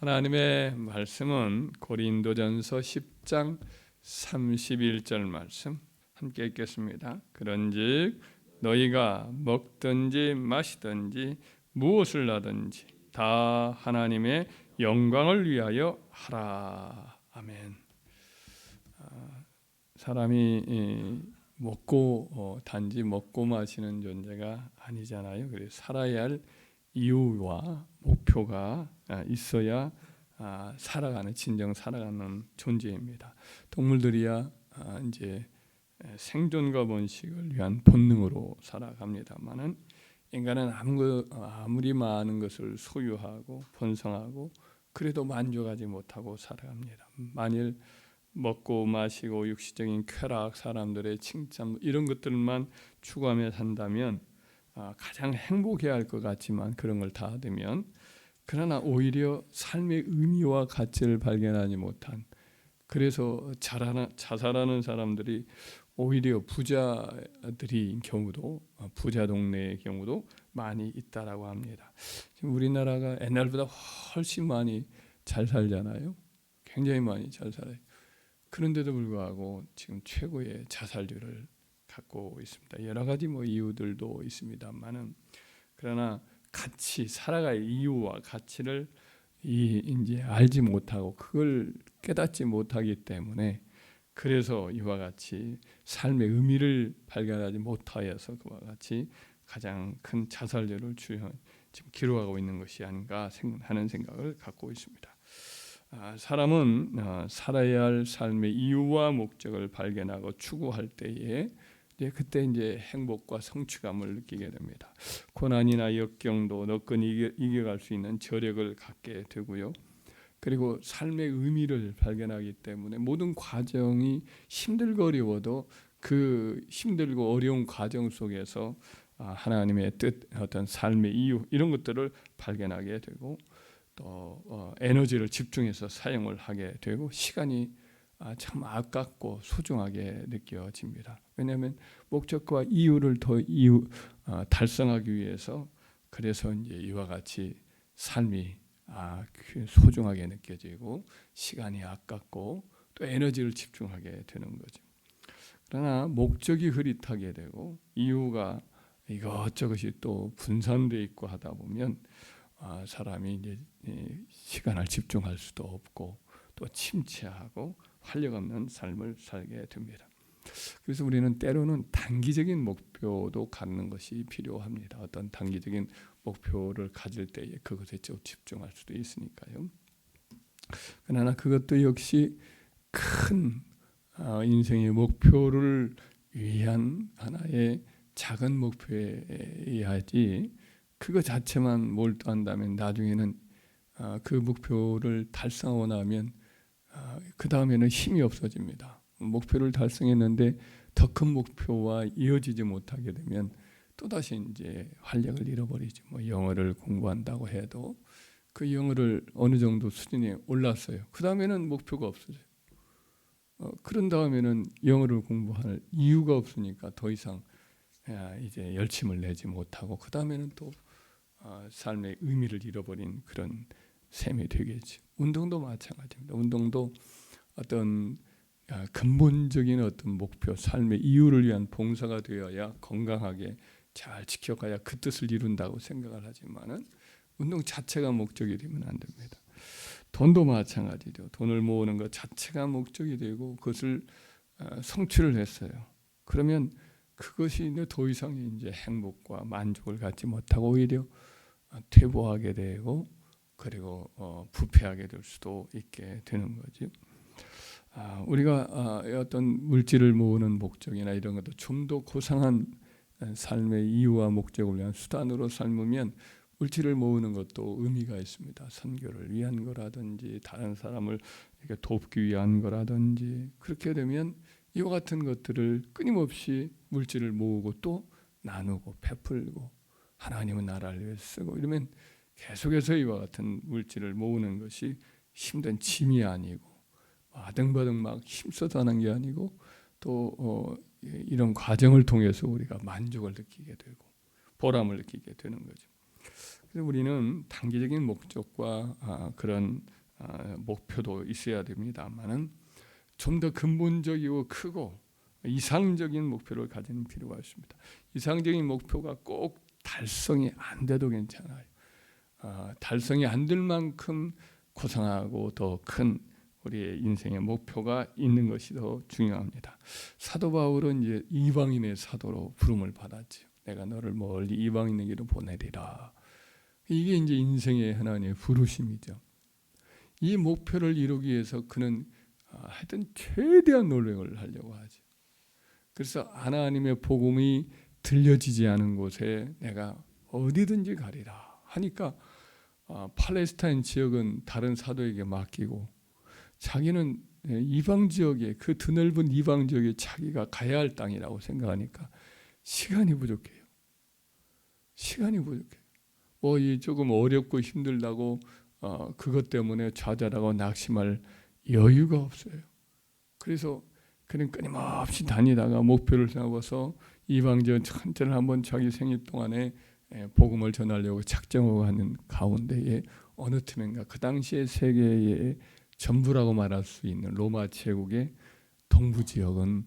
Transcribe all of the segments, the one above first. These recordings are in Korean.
하나님의 말씀은 고린도전서 10장 31절 말씀 함께 읽겠습니다. 그런즉 너희가 먹든지 마시든지 무엇을 하든지 다 하나님의 영광을 위하여 하라. 아멘. 아, 사람이 먹고 어, 단지 먹고 마시는 존재가 아니잖아요. 그래서 살아야 할 이유와 목표가 아, 있어야 아, 살아가는 진정 살아가는 존재입니다. 동물들이야 아, 이제 생존과 번식을 위한 본능으로 살아갑니다만은 인간은 아무리 많은 것을 소유하고 번성하고 그래도 만족하지 못하고 살아갑니다. 만일 먹고 마시고 육시적인 쾌락, 사람들의 칭찬 이런 것들만 추구하며 산다면 가장 행복해야 할것 같지만 그런 걸 다 되면 그러나 오히려 삶의 의미와 가치를 발견하지 못한 그래서 자살하는 사람들이 오히려 부자들이 경우도 부자 동네의 경우도 많이 있다라고 합니다. 지금 우리나라가 옛날보다 훨씬 많이 잘 살잖아요. 굉장히 많이 잘 살아요. 그런데도 불구하고 지금 최고의 자살률을 갖고 있습니다. 여러 가지 뭐 이유들도 있습니다만은 그러나 같이 살아갈 이유와 가치를 이 이제 알지 못하고 그걸 깨닫지 못하기 때문에 그래서 이와 같이 삶의 의미를 발견하지 못하여서 그와 같이 가장 큰 자살률을 주현 지금 기록하고 있는 것이 아닌가 하는 생각을 갖고 있습니다. 아, 사람은 아, 살아야 할 삶의 이유와 목적을 발견하고 추구할 때에 이제 그때 이제 행복과 성취감을 느끼게 됩니다. 고난이나 역경도 너끈 이겨, 이겨 갈 수 있는 저력을 갖게 되고요. 그리고 삶의 의미를 발견하기 때문에 모든 과정이 힘들고 어려워도 그 힘들고 어려운 과정 속에서 아, 하나님의 뜻, 어떤 삶의 이유 이런 것들을 발견하게 되고 또 어, 에너지를 집중해서 사용을 하게 되고 시간이 아, 참 아깝고 소중하게 느껴집니다. 왜냐하면 목적과 이유를 더 이유 어, 달성하기 위해서 그래서 이제 이와 같이 삶이 아, 그 소중하게 느껴지고 시간이 아깝고 또 에너지를 집중하게 되는 거죠. 그러나 목적이 흐릿하게 되고 이유가 이것저것이 또 분산돼 있고 하다 보면 아, 사람이 이제 시간을 집중할 수도 없고 또 침체하고 활력 없는 삶을 살게 됩니다. 그래서 우리는 때로는 단기적인 목표도 갖는 것이 필요합니다. 어떤 단기적인 목표를 가질 때에 그것에 집중할 수도 있으니까요. 그러나 그것도 역시 큰 어, 인생의 목표를 위한 하나의 작은 목표여야지 그거 자체만 몰두한다면 나중에는 어, 그 목표를 달성하고 나면 어, 그 다음에는 힘이 없어집니다. 목표를 달성했는데 더 큰 목표와 이어지지 못하게 되면 또 다시 이제 활력을 잃어버리죠. 뭐 영어를 공부한다고 해도 그 영어를 어느 정도 수준에 올랐어요. 그 다음에는 목표가 없어져요. 어, 그런 다음에는 영어를 공부할 이유가 없으니까 더 이상 이제 열심을 내지 못하고 그 다음에는 또 어, 삶의 의미를 잃어버린 그런 셈이 되겠죠. 운동도 마찬가지입니다. 운동도 어떤 아, 근본적인 어떤 목표, 삶의 이유를 위한 봉사가 되어야 건강하게 잘 지켜가야 그 뜻을 이룬다고 생각을 하지만은 운동 자체가 목적이 되면 안 됩니다. 돈도 마찬가지죠. 돈을 모으는 것 자체가 목적이 되고 그것을 아, 성취를 했어요. 그러면 그것이 더 이상 이제 행복과 만족을 갖지 못하고 오히려 퇴보하게 되고 그리고 어, 부패하게 될 수도 있게 되는 거죠. 아, 우리가 아, 어떤 물질을 모으는 목적이나 이런 것도 좀 더 고상한 삶의 이유와 목적을 위한 수단으로 삶으면 물질을 모으는 것도 의미가 있습니다. 선교를 위한 거라든지 다른 사람을 이렇게 돕기 위한 거라든지 그렇게 되면 이와 같은 것들을 끊임없이 물질을 모으고 또 나누고 베풀고 하나님은 나라를 위해 쓰고 이러면 계속해서 이와 같은 물질을 모으는 것이 힘든 짐이 아니고 아등바등 막 힘써서 하는 게 아니고 또 어, 이런 과정을 통해서 우리가 만족을 느끼게 되고 보람을 느끼게 되는 거죠. 그래서 우리는 단기적인 목적과 아, 그런 아, 목표도 있어야 됩니다만은 좀 더 근본적이고 크고 이상적인 목표를 가지는 필요가 있습니다. 이상적인 목표가 꼭 달성이 안 돼도 괜찮아요. 아, 달성이 안 될 만큼 고상하고 더 큰 우리의 인생의 목표가 있는 것이 더 중요합니다. 사도 바울은 이제 이방인의 사도로 부름을 받았지요. 내가 너를 멀리 이방인에게로 보내리라. 이게 이제 인생의 하나님의 부르심이죠. 이 목표를 이루기 위해서 그는 아, 하여튼 최대한 노력을 하려고 하죠. 그래서 하나님의 복음이 들려지지 않은 곳에 내가 어디든지 가리라 하니까 아, 팔레스타인 지역은 다른 사도에게 맡기고 자기는 예, 이방 지역에 그 드넓은 이방 지역에 자기가 가야 할 땅이라고 생각하니까 시간이 부족해요. 시간이 부족해요. 뭐 이 조금 어렵고 힘들다고 어, 그것 때문에 좌절하고 낙심할 여유가 없어요. 그래서 그는 끊임없이 다니다가 목표를 세워서 이방 지역 전체를 한번 자기 생일 동안에 예, 복음을 전하려고 작정하고 하는 가운데에 어느 틈인가 그 당시에 세계의 전부라고 말할 수 있는 로마 제국의 동부 지역은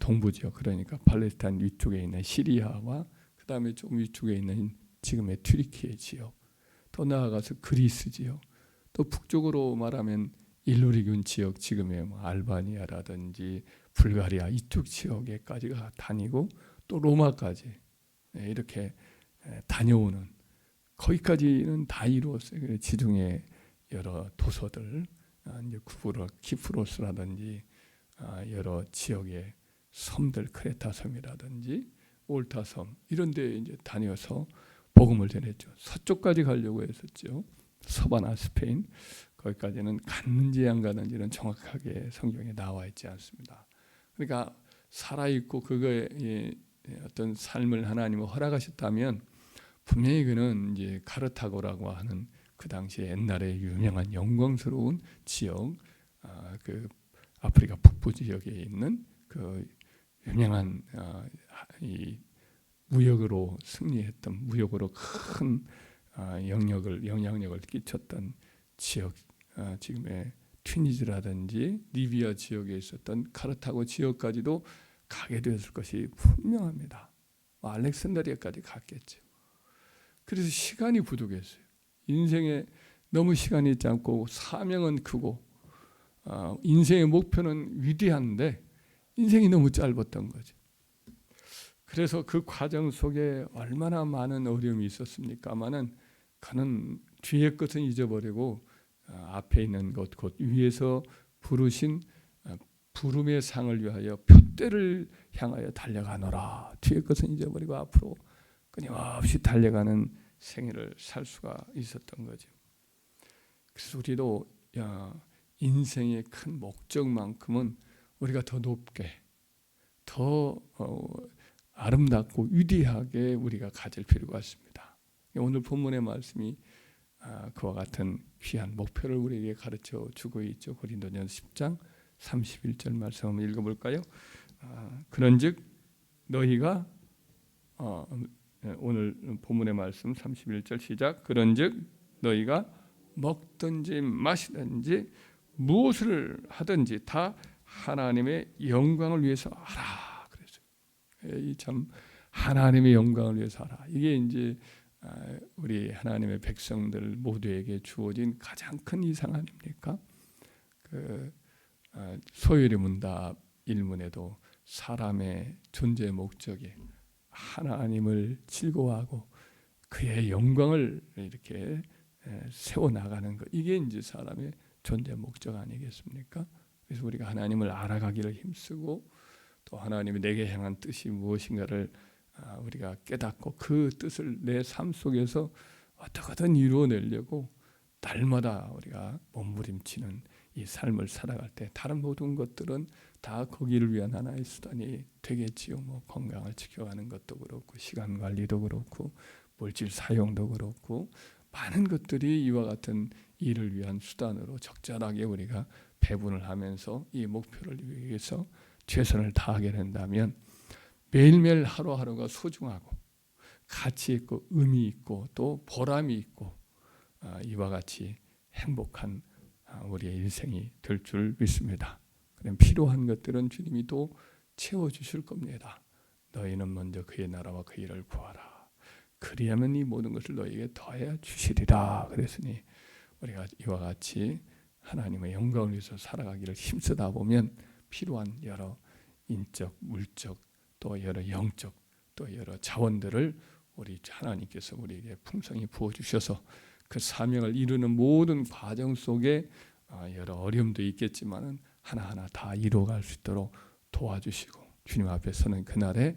동부 지역 그러니까 팔레스타인 위쪽에 있는 시리아와 그 다음에 좀 위쪽에 있는 지금의 튀르키예 지역 또 나아가서 그리스 지역 또 북쪽으로 말하면 일루리군 지역 지금의 뭐 알바니아라든지 불가리아 이쪽 지역에까지가 다니고 또 로마까지 예, 이렇게 예, 다녀오는 거기까지는 다 이루었어요. 지중해 여러 도서들 아, 이제 쿠브로 키프로스라든지 아, 여러 지역의 섬들 크레타 섬이라든지 올타 섬 이런 데 이제 다녀서 복음을 전했죠. 서쪽까지 가려고 했었죠. 서바나 스페인 거기까지는 갔는지 안 갔는지는 정확하게 성경에 나와 있지 않습니다. 그러니까 살아 있고 그거에 어떤 삶을 하나님은 허락하셨다면 분명히 그는 이제 카르타고라고 하는 그 당시에 옛날에 유명한 영광스러운 지역, 아, 그 아프리카 북부 지역에 있는 그 유명한 아, 이 무역으로 승리했던 무역으로 큰 아, 영역을 영향력을 끼쳤던 지역 아, 지금의 튀니지라든지 리비아 지역에 있었던 카르타고 지역까지도 가게 되었을 것이 분명합니다. 뭐 알렉산드리아까지 갔겠죠. 그래서 시간이 부족했어요. 인생에 너무 시간이 짧고 사명은 크고 어, 인생의 목표는 위대한데 인생이 너무 짧았던 거죠. 그래서 그 과정 속에 얼마나 많은 어려움이 있었습니까마는 그는 뒤의 것은 잊어버리고 어, 앞에 있는 것, 곧 위에서 부르신 어, 부름의 상을 위하여 표대를 향하여 달려가노라. 뒤의 것은 잊어버리고 앞으로 끊임없이 달려가는 생애를 살 수가 있었던 거죠. 그래서 우리도 야, 인생의 큰 목적만큼은 우리가 더 높게, 더 어, 아름답고 위대하게 우리가 가질 필요가 있습니다. 오늘 본문의 말씀이 아, 그와 같은 귀한 목표를 우리에게 가르쳐 주고 있죠. 고린도전 10장 31절 말씀 한번 읽어볼까요? 아, 그런즉 너희가 어, 오늘 본문의 말씀 31절 시작. 그런즉 너희가 먹든지 마시든지 무엇을 하든지 다 하나님의 영광을 위해서 하라. 그래서 이참 하나님의 영광을 위해서 하라. 이게 이제 아, 우리 하나님의 백성들 모두에게 주어진 가장 큰 이상 아닙니까? 그 아, 소요리 문답 일문에도 사람의 존재 목적이 하나님을 즐거워하고 그의 영광을 이렇게 세워 나가는 것 이게 이제 사람의 존재 목적 아니겠습니까? 그래서 우리가 하나님을 알아가기를 힘쓰고 또 하나님이 내게 향한 뜻이 무엇인가를 아, 우리가 깨닫고 그 뜻을 내 삶 속에서 어떻게든 이루어내려고 날마다 우리가 몸부림치는 이 삶을 살아갈 때 다른 모든 것들은 다 거기를 위한 하나의 수단이 되겠지요. 뭐 건강을 지켜가는 것도 그렇고 시간 관리도 그렇고 물질 사용도 그렇고 많은 것들이 이와 같은 일을 위한 수단으로 적절하게 우리가 배분을 하면서 이 목표를 위해서 최선을 다하게 된다면 매일매일 하루하루가 소중하고 가치 있고 의미 있고 또 보람이 있고 아, 이와 같이 행복한 아, 우리의 인생이 될 줄 믿습니다. 그럼 필요한 것들은 주님이 또 채워 주실 겁니다. 너희는 먼저 그의 나라와 그 일을 구하라. 그리하면 이 모든 것을 너희에게 더해 주시리라. 그랬으니 우리가 이와 같이 하나님의 영광을 위해서 살아가기를 힘쓰다 보면 필요한 여러 인적, 물적, 또 여러 영적, 또 여러 자원들을 우리 하나님께서 우리에게 풍성히 부어 주셔서 그 사명을 이루는 모든 과정 속에 아, 여러 어려움도 있겠지만은 하나하나 다 이루어갈 수 있도록 도와주시고 주님 앞에 서는 그날에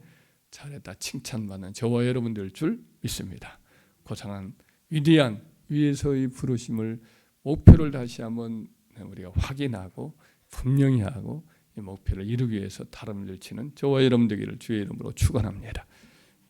잘했다 칭찬받는 저와 여러분들 줄 믿습니다. 고상한 위대한 위에서의 부르심을 목표를 다시 한번 우리가 확인하고 분명히 하고 이 목표를 이루기 위해서 다름을 치는 저와 여러분 되기를 주의 이름으로 축원합니다.